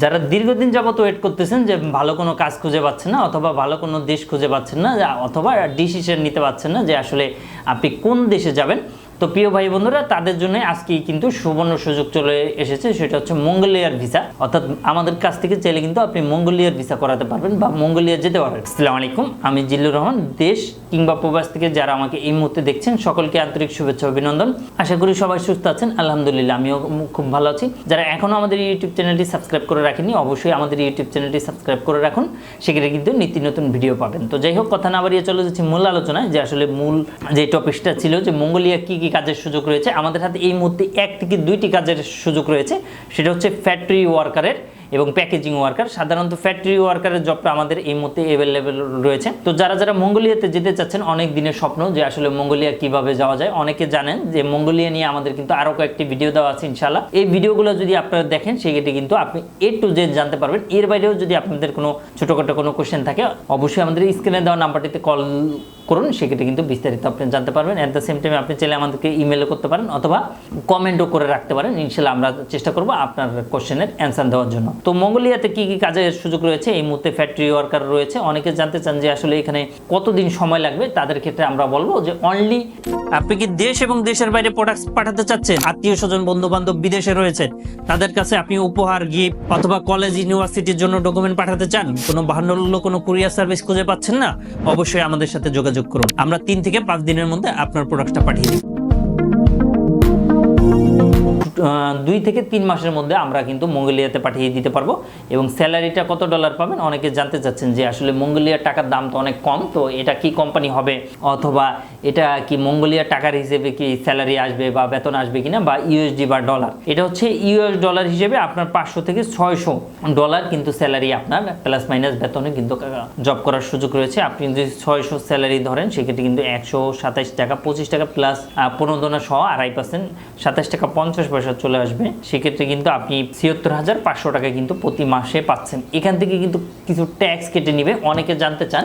যারা দীর্ঘদিন যাবত ওয়েট করতেছেন যে ভালো কোনো কাজ খুঁজে পাচ্ছেন না অথবা ভালো কোনো দেশ খুঁজে পাচ্ছেন না, অথবা ডিসিশন নিতে পারছেন না যে আসলে আপনি কোন দেশে যাবেন। তো প্রিয় ভাই বন্ধুরা, তাদের জন্য আজকে কিন্তু সুবর্ণ সুযোগ চলে এসেছে। সেটা হচ্ছে মঙ্গোলিয়ার ভিসা। অর্থাৎ আমাদের কাছ থেকে চাইলে কিন্তু আপনি মঙ্গোলিয়ার ভিসা করাতে পারবেন বা মঙ্গোলিয়া যেতে পারবেন। আসসালামু আলাইকুম, আমি জিল্লুর রহমান, দেশ কিংবা প্রবাস থেকে যারা আমাকে এই মুহূর্তে দেখছেন, সকলকে আন্তরিক শুভেচ্ছা, অভিনন্দন। আশা করি সবাই সুস্থ আছেন, আলহামদুলিল্লাহ, আমিও খুব ভালো আছি। যারা এখনও আমাদের ইউটিউব চ্যানেলটি সাবস্ক্রাইব করে রাখেনি অবশ্যই আমাদের ইউটিউব চ্যানেলটি সাবস্ক্রাইব করে রাখুন। সেখানে কিন্তু নিত্য নতুন ভিডিও পাবেন। তো যাই হোক, কথা না বাড়িয়ে চলে যাচ্ছি মূল আলোচনায়, যে আসলে মূল যে টপিকটা ছিল, যে মঙ্গোলিয়া কি কি কাজের সুযোগ রয়েছে। আমাদের হাতে এই মুহূর্তে এক থেকে দুইটি কাজের সুযোগ রয়েছে। সেটা হচ্ছে ফ্যাক্টরি ওয়ার্কারের এবং প্যাকেজিং ওয়ার্কার সাধারণত ফ্যাক্টরি ওয়ার্কারের জবটা আমাদের এই মুহূর্তে অ্যাভেলেবেল রয়েছে। তো যারা যারা মঙ্গোলিয়াতে যেতে চাচ্ছেন, অনেক দিনের স্বপ্ন যে আসলে মঙ্গোলিয়া কীভাবে যাওয়া যায়। অনেকে জানেন যে মঙ্গোলিয়া নিয়ে আমাদের কিন্তু আরও কয়েকটি ভিডিও দেওয়া আছে ইনশাল্লাহ এই ভিডিওগুলো যদি আপনারা দেখেন, সেক্ষেত্রে কিন্তু আপনি এ টু জেড জানতে পারবেন। এর বাইরেও যদি আপনাদের কোনো ছোটোখাটো কোনো কোশ্চেন থাকে, অবশ্যই আমাদের স্ক্রিনে দেওয়া নাম্বারটিতে কল করুন, সেক্ষেত্রে কিন্তু বিস্তারিত আপনি জানতে পারবেন। অ্যাট দ্য সেম টাইম আপনি চাইলে আমাদেরকে ইমেলও করতে পারেন অথবা কমেন্টও করে রাখতে পারেন। ইনশাল্লাহ আমরা চেষ্টা করব আপনার কোশ্চেনের অ্যান্সার দেওয়ার জন্য। তো মঙ্গোলিয়াতে কি কি কাজের সুযোগ রয়েছে? এই মুহূর্তে ফ্যাক্টরি ওয়ার্কার রয়েছে। অনেকে জানতে চান যে আসলে এখানে কতদিন সময় লাগবে? তাদের ক্ষেত্রে আমরা বলব যে অনলি আপনি কি দেশ এবং দেশের বাইরে প্রোডাক্ট পাঠাতে চাচ্ছেন? আত্মীয় স্বজন বন্ধু বান্ধব বিদেশে রয়েছে। তাদের কাছে আপনি উপহার গিফট অথবা কলেজ ইউনিভার্সিটির জন্য ডকুমেন্ট পাঠাতে চান? কোনো বাহান্ন কোনো কুরিয়ার সার্ভিস খুঁজে পাচ্ছেন না? অবশ্যই আমাদের সাথে যোগাযোগ করুন। আমরা তিন থেকে পাঁচ দিনের মধ্যে আপনার প্রোডাক্টটা পাঠিয়ে দিই। দুই থেকে তিন মাসের মধ্যে আমরা কিন্তু মঙ্গোলিয়াতে পাঠিয়ে দিতে পারব। এবং স্যালারিটা কত ডলার পাবেন? অনেকে জানতে চাচ্ছেন যে আসলে মঙ্গোলিয়ার টাকার দাম তো অনেক কম, তো এটা কি কোম্পানি হবে? অথবা এটা কি মঙ্গোলিয়ার টাকার হিসেবে কি স্যালারি আসবে বা বেতন আসবে কিনা বা ইউএসডি বা ডলার এটা হচ্ছে ইউএস ডলার হিসেবে আপনার পাঁচশো থেকে ছয়শো ডলার কিন্তু স্যালারি আপনার প্লাস মাইনাস বেতনে কিন্তু জব করার সুযোগ রয়েছে। আপনি যদি ছয়শো স্যালারি ধরেন, সেক্ষেত্রে কিন্তু একশো সাতাইশ টাকা, পঁচিশ টাকা প্লাস প্রণোদনা সহ আড়াই পার্সেন্ট সাতাইশ টাকা পঞ্চাশ পয়সা চলে আসবে, সেক্ষেত্রে কিন্তু আপনি ছিয়াত্তর হাজার পাঁচশো টাকা কিন্তু প্রতি মাসে পাচ্ছেন। এখান থেকে কিন্তু কিছু ট্যাক্স কেটে নিবে। অনেকে জানতে চান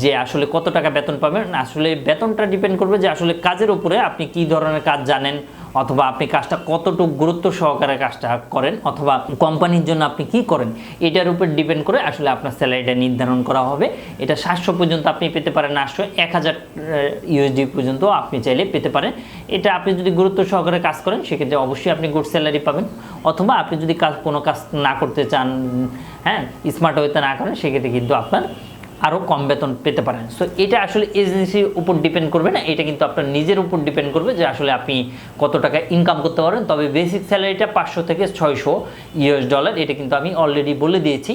যে আসলে কত টাকা বেতন পাবেন। আসলে বেতনটা ডিপেন্ড করবে যে আসলে কাজের উপরে আপনি কি ধরনের কাজ জানেন অথবা আপনি কাজটা কতটুকু গুরুত্ব সহকারে কাজটা করেন অথবা কোম্পানির জন্য আপনি কি করেন, এটার উপর ডিপেন্ড করে আসলে আপনার স্যালারিটা নির্ধারণ করা হবে। এটা সাতশো পর্যন্ত আপনি পেতে পারেন, আটশো, এক হাজার ইউএসডি পর্যন্ত আপনি চাইলে পেতে পারেন। এটা আপনি যদি গুরুত্ব সহকারে কাজ করেন, সেক্ষেত্রে অবশ্যই আপনি গুড স্যালারি পাবেন। অথবা আপনি যদি কাজ কোনো কাজ না করতে চান হ্যাঁ স্মার্ট ওয়েতে না করেন, সেক্ষেত্রে কিন্তু আপনার আরও কম বেতন পেতে পারেন। সো এটা আসলে এজেন্সির উপর ডিপেন্ড করবে না। এটা কিন্তু আপনার নিজের উপর ডিপেন্ড করবে যে আসলে আপনি কত টাকা ইনকাম করতে পারেন। তবে বেসিক স্যালারিটা পাঁচশো থেকে ছয়শো ইউএস ডলার এটা কিন্তু আমি অলরেডি বলে দিয়েছি।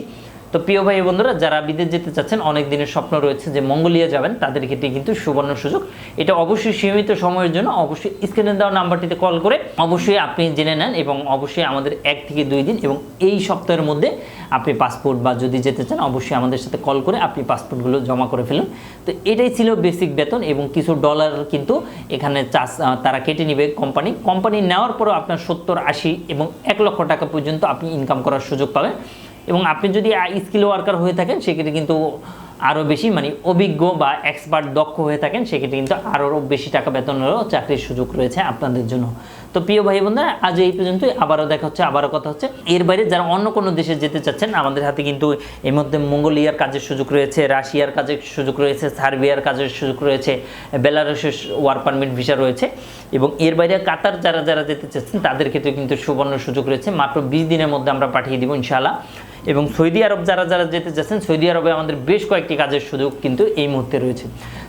তো প্রিয় ভাই বন্ধুরা, যারা বিদেশ যেতে চাচ্ছেন, অনেক দিনের স্বপ্ন রয়েছে যে মঙ্গোলিয়া যাবেন তাদের ক্ষেত্রে কিন্তু সুবর্ণ সুযোগ। এটা অবশ্যই সীমিত সময়ের জন্য, অবশ্যই স্ক্রিনে দেওয়া নাম্বারটিতে কল করে অবশ্যই আপনি জেনে নেন এবং অবশ্যই আমাদের এক থেকে দুই দিন এবং এই সপ্তাহের মধ্যে আপনি পাসপোর্ট বা যদি যেতে চান, অবশ্যই আমাদের সাথে কল করে আপনি পাসপোর্টগুলো জমা করে ফেলুন। তো এটাই ছিল বেসিক বেতন এবং কিছু ডলার কিন্তু এখানে চাষ তারা কেটে নেবে কোম্পানি কোম্পানি নেওয়ার পরেও আপনার সত্তর, আশি এবং এক লক্ষ টাকা পর্যন্ত আপনি ইনকাম করার সুযোগ পাবেন। এবং আপনি যদি স্কিল ওয়ার্কার হয়ে থাকেন, সেক্ষেত্রে কিন্তু আরও বেশি মানে অভিজ্ঞ বা এক্সপার্ট দক্ষ হয়ে থাকেন, সেক্ষেত্রে কিন্তু আরও বেশি টাকা বেতনেরও চাকরির সুযোগ রয়েছে আপনাদের জন্য। তো প্রিয় ভাই বোনরা, আজ এই পর্যন্তই। আবারও দেখা হচ্ছে, আবারও কথা হচ্ছে। এর বাইরে যারা অন্য কোনো দেশে যেতে চাচ্ছেন, আমাদের হাতে কিন্তু এর মধ্যে মঙ্গোলিয়ার কাজের সুযোগ রয়েছে, রাশিয়ার কাজের সুযোগ রয়েছে, সার্বিয়ার কাজের সুযোগ রয়েছে, বেলারুশের ওয়ার পারমিট ভিসা রয়েছে এবং এর বাইরে কাতার যারা যারা যেতে চাচ্ছেন, তাদের ক্ষেত্রে কিন্তু সুবর্ণ সুযোগ রয়েছে। মাত্র বিশ দিনের মধ্যে আমরা পাঠিয়ে দিব ইনশাআল্লাহ। এবং সৌদি আরব যারা যারা যেতে চাচ্ছেন সৌদি আরবে আমাদের বেশ কয়েকটি কাজের সুযোগ কিন্তু এই মুহূর্তে রয়েছে।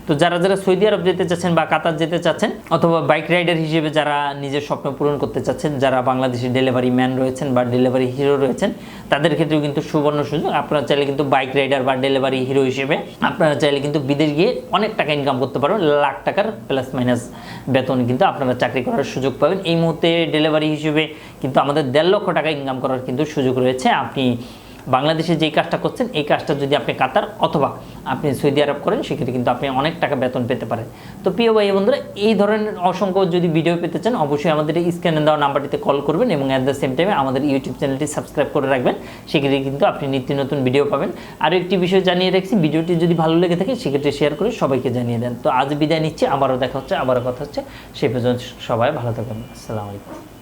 তো যারা যারা সৌদি আরব যেতে চাচ্ছেন বা কাতার যেতে চাচ্ছেন অথবা বাইক রাইডার হিসেবে যারা নিজের স্বপ্ন পূরণ করতে চাচ্ছেন, যারা বাংলাদেশি ডেলিভারি ম্যান রয়েছেন বা ডেলিভারি হিরো রয়েছেন, তাদের ক্ষেত্রেও কিন্তু সুবর্ণ সুযোগ। আপনারা চাইলে কিন্তু বাইক রাইডার বা ডেলিভারি হিরো হিসেবে আপনারা চাইলে কিন্তু বিদেশ গিয়ে অনেক টাকা ইনকাম করতে পারবেন। লাখ টাকার প্লাস মাইনাস বেতন কিন্তু আপনারা চাকরি করার সুযোগ পাবেন। এই মুহূর্তে ডেলিভারি হিসেবে কিন্তু আমাদের দেড় লক্ষ টাকা ইনকাম করার কিন্তু সুযোগ রয়েছে। আপনি বাংলাদেশে যেই কাজটা করছেন, এই কাজটা যদি আপনি কাতার অথবা আপনি সৌদি আরব করেন, সেক্ষেত্রে কিন্তু আপনি অনেক টাকা বেতন পেতে পারেন। তো প্রিয় ভাই বন্ধুরা, এই ধরনের অসংখ্য যদি ভিডিও পেতে চান, অবশ্যই আমাদের এই স্ক্যানে দেওয়া নাম্বারটিতে কল করবেন এবং অ্যাট দ্য সেম টাইমে আমাদের ইউটিউব চ্যানেলটি সাবস্ক্রাইব করে রাখবেন। সেক্ষেত্রে কিন্তু আপনি নিত্য নতুন ভিডিও পাবেন। আরও একটি বিষয় জানিয়ে রাখছি ভিডিওটি যদি ভালো লেগে থাকে, সেক্ষেত্রে শেয়ার করে সবাইকে জানিয়ে দেন। তো আজ বিদায় নিচ্ছি, আবারও দেখা হচ্ছে, আবারও কথা হচ্ছে। সেই পর্যন্ত সবাই ভালো থাকবেন আসসালামু আলাইকুম।